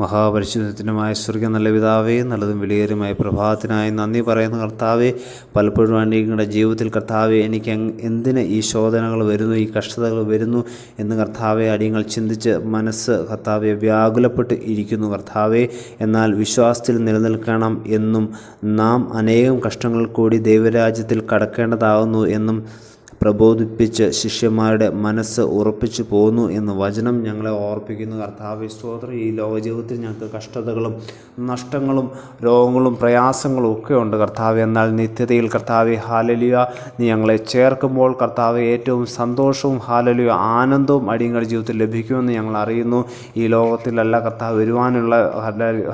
മഹാപരിശുദ്ധത്തിനുമായ സ്വർഗ നല്ല പിതാവേ നല്ലതും വിലയേറുമായ പ്രഭാതത്തിനായി നന്ദി പറയുന്ന കർത്താവെ. പലപ്പോഴും അനേകങ്ങളുടെ ജീവിതത്തിൽ കർത്താവെ എനിക്ക് എന്തിന് ഈ ശോധനകൾ വരുന്നു ഈ കഷ്ടതകൾ വരുന്നു എന്ന് കർത്താവെ അടിയങ്ങൾ ചിന്തിച്ച് മനസ്സ് കർത്താവെ വ്യാകുലപ്പെട്ട് ഇരിക്കുന്നു കർത്താവെ. എന്നാൽ വിശ്വാസത്തിൽ നിലനിൽക്കണം എന്നും നാം അനേകം കഷ്ടങ്ങൾ കൂടി ദൈവരാജ്യത്തിൽ കടക്കേണ്ടതാകുന്നു എന്നും പ്രബോധിപ്പിച്ച് ശിഷ്യന്മാരുടെ മനസ്സ് ഉറപ്പിച്ചു പോന്നു എന്ന് വചനം ഞങ്ങളെ ഓർപ്പിക്കുന്നു. കർത്താവ് സ്തോത്രം. ഈ ലോകജീവിതത്തിൽ ഞങ്ങൾക്ക് കഷ്ടതകളും നഷ്ടങ്ങളും രോഗങ്ങളും പ്രയാസങ്ങളും ഒക്കെ ഉണ്ട് കർത്താവ്. എന്നാൽ നിത്യതയിൽ കർത്താവ് ഹാലലിയ. നീ ഞങ്ങളെ ചേർക്കുമ്പോൾ കർത്താവ് ഏറ്റവും സന്തോഷവും ഹാലലിയ ആനന്ദവും അടിയങ്ങളുടെ ജീവിതത്തിൽ ലഭിക്കുമെന്ന് ഞങ്ങൾ അറിയുന്നു. ഈ ലോകത്തിലല്ല കർത്താവ് വരുവാനുള്ള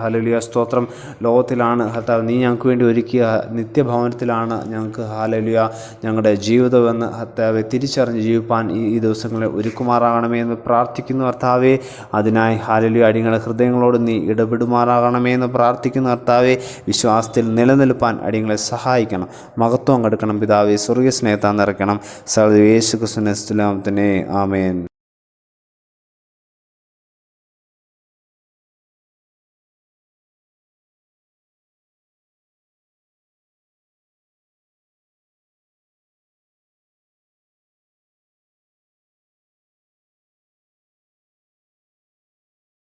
ഹാലലിയ സ്തോത്രം. ലോകത്തിലാണ് കർത്താവ് നീ ഞങ്ങൾക്ക് വേണ്ടി ഒരുക്കിയ നിത്യഭവനത്തിലാണ് ഞങ്ങൾക്ക് ഹാലലിയ. ഞങ്ങളുടെ ജീവിതമെന്ന് കർത്താവെ തിരിച്ചറിഞ്ഞ് ജീവിപ്പാൻ ഈ ദിവസങ്ങളെ ഒരുക്കുമാറാകണമേ എന്ന് പ്രാർത്ഥിക്കുന്നു കർത്താവെ. അതിനായി ഹാലലു അടിയങ്ങളെ ഹൃദയങ്ങളോട് നീ ഇടപെടുമാറാകണമേ എന്ന് പ്രാർത്ഥിക്കുന്നു കർത്താവെ. വിശ്വാസത്തിൽ നിലനിൽപ്പാൻ അടിയങ്ങളെ സഹായിക്കണം. മഹത്വം കെടുക്കണം. പിതാവെ സ്വർഗീയ സ്നേഹത്താൻ നിറയ്ക്കണം സർവ യേശു ക്രിസ്തുവിനെ ആമേൻ.